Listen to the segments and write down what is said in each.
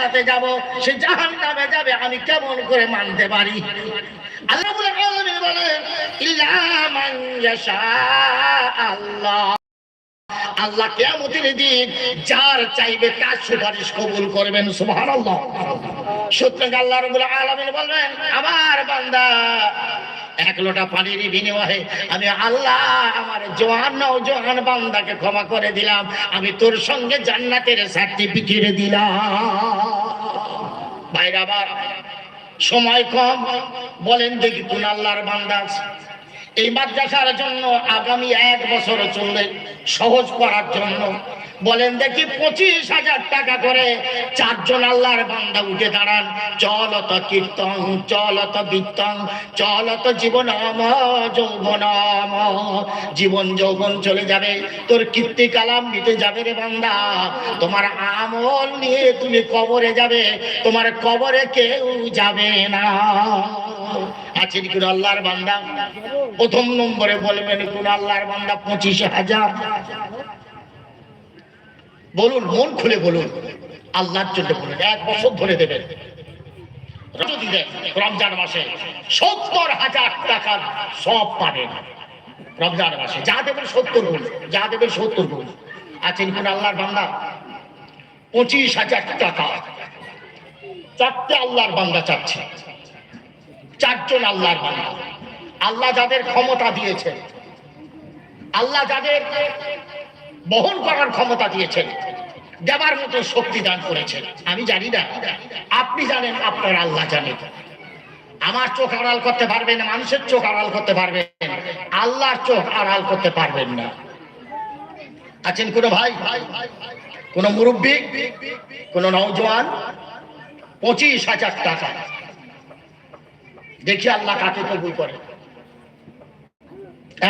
জান্নাতে যাব, সে জাহান নামে যাবে, আমি কেমন করে মানতে পারি? আল্লাহ বলেন আল্লাহ। আল্লাহ কেয়ামতের দিন যার চাইবে তার সুপারিশ কবুল করবেন, সুবহানাল্লাহ। সুতরাং আল্লাহ রাব্বুল আলামিন বলবেন, আমার বান্দা এক লোটা পানির বিনিময়ে আমি আল্লাহ আমার জোয়ান নওজোয়ান বান্দাকে ক্ষমা করে দিলাম। আমি তোর সঙ্গে জান্নাতের সার্টিফিকেট দিলাম। ভাইরা আবার সময় কম। বলেন দেখি কোন আল্লাহর বান্দা আছে। এই মাদ্রাসার জন্য আগামী এক বছর চলবে, সহজ করার জন্য। বলেন দেখি পঁচিশ হাজার টাকা করে চারজন আল্লাহর বান্দা উঠে দাঁড়ান। চলত কীর্তন, চল চলত বীর্তন চলত জীবন যৌবন জীবন যৌবন চলে যাবে, তোর কীর্তি কালাম মিটে যাবে রে বান্দা। তোমার আমল নিয়ে তুমি কবরে যাবে, তোমার কবরে কেউ যাবে না। আছেন আল্লাহর বান্দা? প্রথম নম্বরে বলবেন, কোন আল্লাহর বান্দা পঁচিশ হাজার। বলুন, মন খুলে বলুন, আল্লাহর জন্য বলুন, এক বছর ধরে দেবেন। রমজান মাসে সত্তর হাজার টাকার সব পাবেন। রমজান মাসে যা দেবেন সত্তর গুণ, যা দেবেন সত্তর গুণ। আছেন কোন আল্লাহর বান্দা? পঁচিশ হাজার টাকা। চারটে আল্লাহর বান্দা চাচ্ছে। চারজন আল্লাহর বান্দা। আল্লাহ যাদের ক্ষমতা দিয়েছেন, আল্লাহ যাদের বহন করার ক্ষমতা দিয়েছেন, দেবার মতো শক্তি দান করেছেন। আমি জানি না, আপনি জানেন, আপনার আল্লাহ জানেন। আমার চোখ আড়াল করতে পারবেন, মানুষের চোখ আড়াল করতে পারবেন, আল্লাহর চোখ আড়াল করতে পারবেন না। আছেন কোন ভাই? কোন মুরব্বী? কোন নৌজওয়ান পঁচিশ হাজার টাকা। দেখি আল্লাহ কাকে কবুল করে।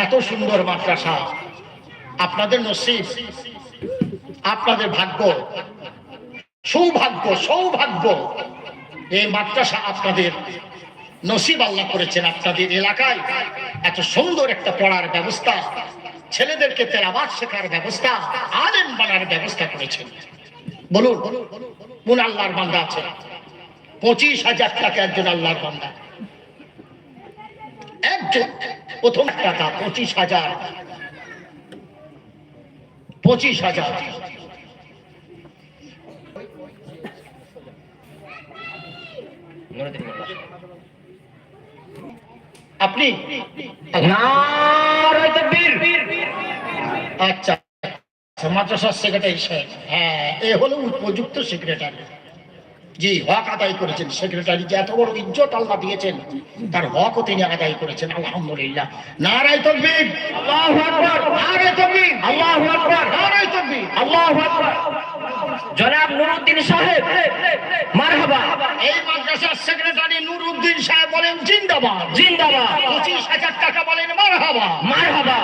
এত সুন্দর মাদ্রাসা। আপনাদের নসিব, আপনাদের ভাগ্য, সৌভাগ্য সৌভাগ্য। এই মাদ্রাসা আপনাদের নসিব আল্লাহ করেছেন আপনাদের এলাকায়। এত সুন্দর একটা পড়ার ব্যবস্থা, ছেলেদেরকে তেলাবাদ শেখার ব্যবস্থা, আলেম বানার ব্যবস্থা করেছেন। বলুন, কোন আল্লাহর বান্দা আছে? পঁচিশ হাজার টাকা একজন আল্লাহর বান্দা। একজন। প্রথম টাকা পঁচিশ হাজার। পঁচিশ হাজার। আপনি? আচ্ছা মাদ্রাসার সেক্রেটারি সাহেব। হ্যাঁ এ হলো উপযুক্ত সেক্রেটারি জি হক আদায় করেছেন সেক্রেটারি যে এত বড় ইজ্জত আল্লাহ দিয়েছেন তার হকও তিনি আদায় করেছেন আলহামদুলিল্লাহ। নারায় তকবীর। আল্লাহু আকবার। নারায় তকবীর। আল্লাহু আকবার। নারায় তকবীর। আল্লাহু আকবার। জনাব নুরুদ্দিন সাহেব মারহাবা। এই মাদ্রাসার সেক্রেটারি নুরউদ্দিন সাহেব বলেন জিন্দাবাদ। জিন্দাবাদ। পঁচিশ হাজার টাকা বলেন মারহাবা। মারহাবা।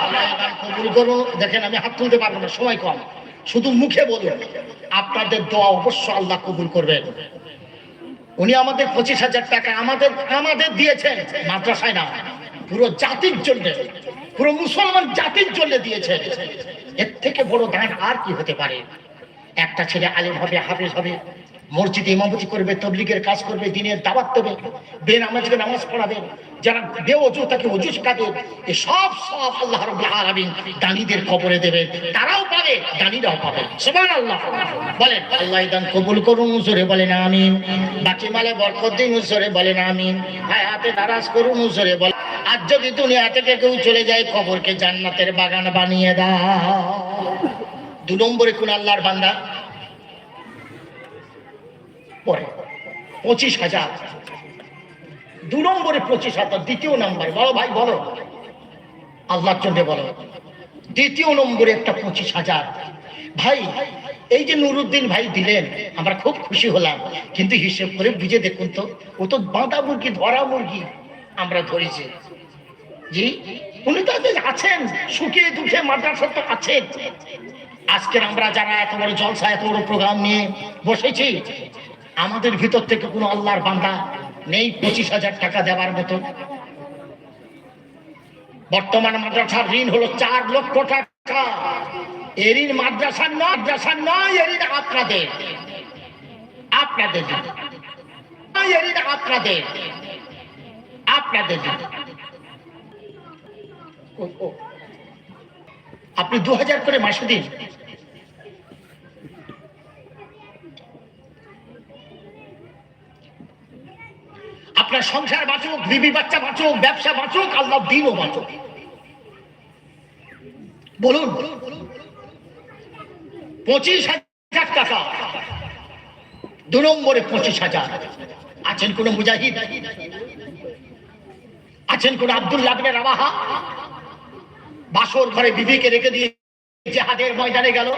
কবুল করো। দেখেন আমি হাত তুলতে পারব না সময় কম। শুধু মুখে বলুন। আপনাদের দোয়া অবশ্য আল্লাহ কবুল করবেন। উনি আমাদের পঁচিশ হাজার টাকা আমাদের আমাদের দিয়েছে মাদ্রাসায় না পুরো জাতির জন্য, পুরো মুসলমান জাতির জন্য দিয়েছে। এর থেকে বড় দান আর কি হতে পারে? একটা ছেলে আলেম হবে, হাফিজ হবে। মসজিদে ইমামতি করবে, তবলিগের কাজ করবে, দিনের দাওয়াত দেবে বেনামাজকে নামাজ পড়াবে, যারা বেঅজু তাকে অজু শিখাবে, এ সব সব আল্লাহ রাব্বুল আলামিন দানীদের কবরে দেবে, তারাও পাবে দানীরাও পাবে। সুবহানাল্লাহ। বলেন, আল্লাহ দান কবুল করুন জোরে বলেন আমিন। বাকি মালে বরকত দিন জোরে বলেন আমিন। হায়াতে দারাজ করুন জোরে বলেন। আর যদি দুনিয়া থেকে কেউ চলে যায়, কবরকে জান্নাতের বাগান বানিয়ে দাও। দু নম্বরে কোন আল্লাহর বান্দা? পরে। পঁচিশ হাজার। দু নম্বরে পঁচিশ হাজার, দ্বিতীয় নম্বর। বলো ভাই, বলো। আল্লাহর জন্য বলো। দ্বিতীয় নম্বরে একটা পঁচিশ হাজার। ভাই, এই যে নুরুদ্দিন ভাই দিলেন, আমরা খুব খুশি হলাম। কিন্তু হিসেব করে বুঝে দেখুন তো, ও তো বাঁধা মুরগি, ধরা মুরগি আমরা ধরেছি। জি? উনি তো আছেন সুখে দুঃখে মাদ্রাসা তো আছেন। আজকের আমরা যারা এত বড় জলসা এত বড় প্রোগ্রাম নিয়ে বসেছি আমাদের ভিতর থেকে কোনো আল্লাহর বান্দা নেই পঁচিশ হাজার টাকা দেওয়ার মতো। বর্তমান মাদ্রাসার ঋণ হলো চার লক্ষ টাকা। এ ঋণ মাদ্রাসার নয় মাদ্রাসার নয় এ ঋণ আপনাদের আপনাদের ঋণ আপনাদের। আপনাদের। আপনি দু হাজার করে মাসে দিন। আপনার সংসার বাঁচুক বিবি বাচ্চা বাঁচুক, ব্যবসা বাঁচুক, আল্লাহ দিনও বাঁচুক। বলুন, পঁচিশ হাজার টাকা, দু নম্বরে পঁচিশ হাজার। আছেন কোন মুজাহিদ? আছেন কোন আব্দুল লাগবে রাবাহা বাসর ঘরে বিবিকে রেখে দিয়ে জেহাদের ময়দানে গেল।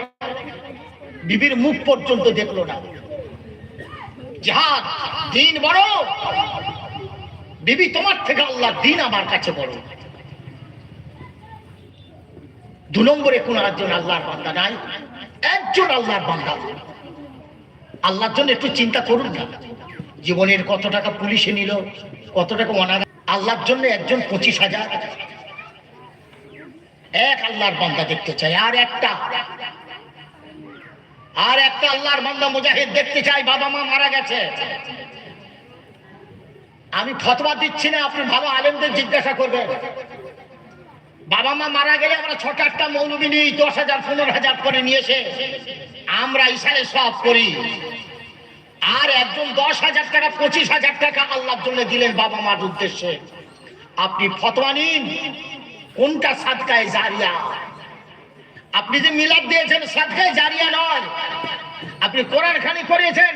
বিবির মুখ পর্যন্ত দেখল না। জেহাদ, দিন বড়। বিবি, তোমার থেকে আল্লাহ দিন আমার কাছে বড়। দু নম্বরে কোন একজন আল্লাহর বান্দা নাই, একজন আল্লাহর বান্দা। আল্লাহর জন্য একটু চিন্তা করুন না। জীবনের কত টাকা পুলিশে নিল, কত টাকা অনার আল্লাহর জন্য একজন পঁচিশ হাজার। এক আল্লাহর বান্দা দেখতে চাই, আর একটা। আর একটা আল্লাহর বান্দা মুজাহিদ দেখতে চাই, বাবা মা মারা গেছে। আমি ফতোয়া দিচ্ছি না, আপনি ভালো আলেমদের জিজ্ঞাসা করবেন। বাবা মা মারা গেলে আমরা ছ চারটা মৌলবি নিই, দশ হাজার, পনেরো হাজার করে নিয়েছে। আমরা ইশারে সব করি। আর একজন দশ হাজার টাকা, পঁচিশ হাজার টাকা আল্লাহর জন্য দিলেন বাবা মার উদ্দেশ্যে। আপনি ফতোয়া নিন, কোনটা সাদকায় জারিয়া? আপনি যে মিলাদ দিয়েছেন, সাদকায় জারিয়া নয়। আপনি কোরআন খানি করিয়েছেন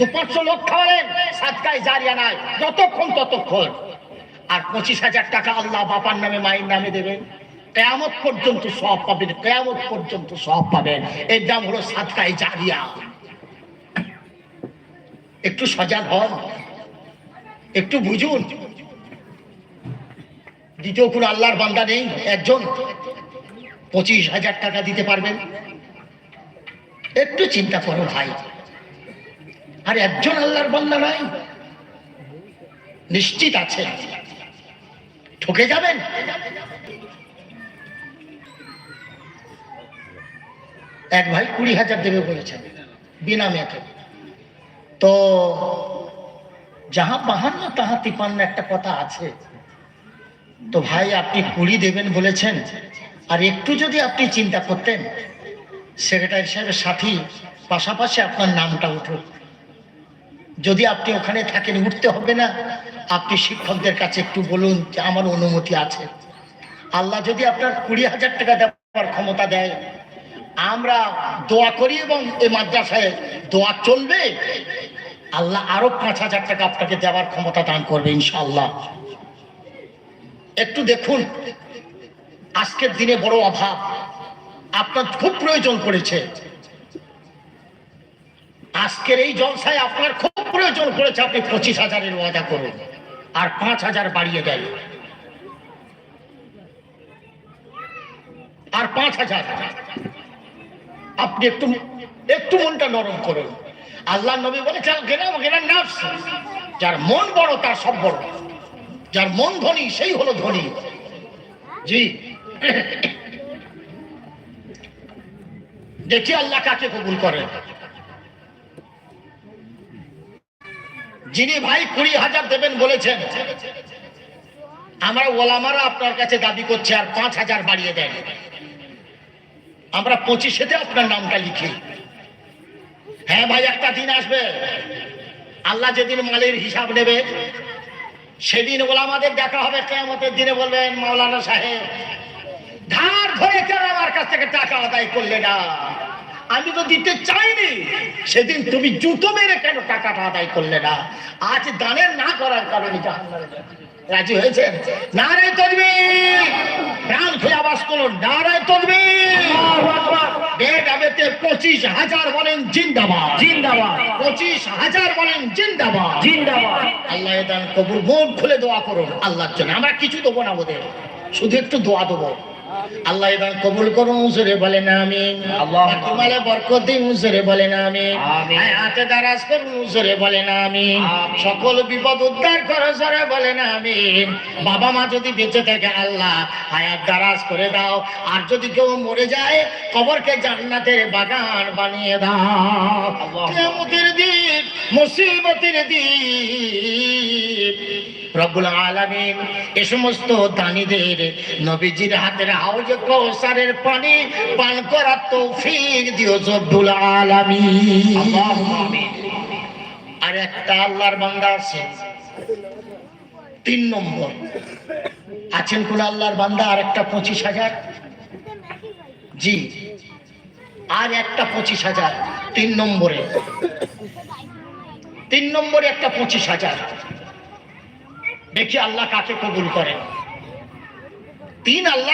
দু পাঁচশো লোক খাওয়ালেন সাদকায় জারিয়া নয় যতক্ষণ ততক্ষণ। আর পঁচিশ হাজার টাকা আল্লাহ বাবার নামে, মায়ের নামে দেবেন। কেয়ামত পর্যন্ত সব পাবেন, কেয়ামত পর্যন্ত সব পাবেন। এর দাম হলো সাদকায় জারিয়া। একটু সজাগ হন, একটু বুঝুন। দ্বিতীয় কোন আল্লাহর বান্দা নেই, একজন। পঁচিশ হাজার টাকা দিতে পারবেন? একটু চিন্তা করো ভাই। আর একজন আল্লাহর বান্দা নাই। নিশ্চিত আছে। ঠকে যাবেন? এক ভাই কুড়ি হাজার দেবে বলেছেন, বিনা মেয়াকে তো যাহা বাহান্ন, তাহা তিপান্ন একটা কথা আছে। তো ভাই, আপনি কুড়ি দেবেন বলেছেন, আর একটু যদি আপনি চিন্তা করতেন, সেক্রেটারি সাহেবের সাথী পাশাপাশি আপনার নামটা উঠুক। যদি আপনি ওখানে থাকেন, উঠতে হবে না। আপনি শিক্ষকদের কাছে একটু বলুন যে আমার অনুমতি আছে। আল্লাহ যদি আপনার কুড়ি হাজার টাকা দেওয়ার ক্ষমতা দেয়, আমরা দোয়া করি এবং এই মাদ্রাসায় দোয়া চলবে। আল্লাহ আরও পাঁচ হাজার টাকা আপনাকে দেওয়ার ক্ষমতা দান করবে ইনশাল্লাহ একটু দেখুন, আজকের দিনে বড় অভাব। আপনার খুব প্রয়োজন পড়েছে। আজকের এই জলসায় আপনার খুব প্রয়োজন পড়েছে, আপনি পঁচিশ হাজারের ওয়াদা করুন। আর পাঁচ হাজার বাড়িয়ে দেন। আর পাঁচ হাজার। আপনি একটু একটু মনটা নরম করুন। আল্লাহ নবী বলে চাল গেলাম গেলাম নাফস। যার মন বড়, তার সব বড়। যার মন ধনী, সেই হলো ধনী। জি। দেখি আল্লাহ কাকে কবুল করে যিনি ভাই কুড়ি হাজার দেবেন বলেছেন, আমরা ওলামারা আপনার কাছে দাবি করছে আর পাঁচ হাজার বাড়িয়ে দেন। আমরা পঁচিশেতে আপনার নামটা লিখি। হ্যাঁ ভাই, একটা দিন আসবে। আল্লাহ যেদিন মালের হিসাব নেবে, সেদিন ওলামাদের দেখা হবে কেমতের দিনে বলবেন, মাওলানা সাহেব, ধার ধরে কেন আমার কাছ থেকে টাকা আদায় করলে না। আমি তো দিতে চাইনি। সেদিন তুমি জুতো মেরে কেন টাকাটা আদায় করলে না? আজ দানের না করার কারণে রাজি হয়েছে নারায় তদবি প্রাণ খেয়ে আবাস করুন নারায় তদবি পঁচিশ হাজার বলেন জিন্দাবাদ। জিন্দাবাদ! পঁচিশ হাজার বলেন জিন্দাবাদ। জিন্দাবাদ! আল্লাহ দান কবুল মন খুলে দোয়া করুন আল্লাহর জন্য। আমরা কিছু দেবো না ওদের। শুধু একটু দোয়া দেবো। আল্লাহ এবার কবুল করুন জোরে বলেন আমি আল্লাহ। তোমালে বরকত দিন জোরে বলেন আমি হাতে দারাজ করুন জোরে বলেন আমি সকল বিপদ উদ্ধার করো জোরে বলেন আমি বাবা মা যদি বেঁচে থাকে আল্লাহ হায়াত দারাজ করে দাও। আর যদি কেউ মরে যায় কবরকে জান্নাতের বাগান বানিয়ে দাও। কিয়ামতের দিন মুসিবতের দিন। রব্বুল আলামিন এ সমস্ত দানীদের নবীজির হাতের হাউজ কৌসারের পানি পান করার তৌফিক দিও রব্বুল আলামিন। আর একটা আল্লাহর বান্দা আছে তিন নম্বর। আছেন কোন আল্লাহর বান্দা? আর একটা পঁচিশ হাজার? জি। আর একটা পঁচিশ হাজার তিন নম্বরে। তিন নম্বরে একটা পঁচিশ হাজার। দেখি আল্লাহ কাকে কবুল করেন। তিন আল্লাহ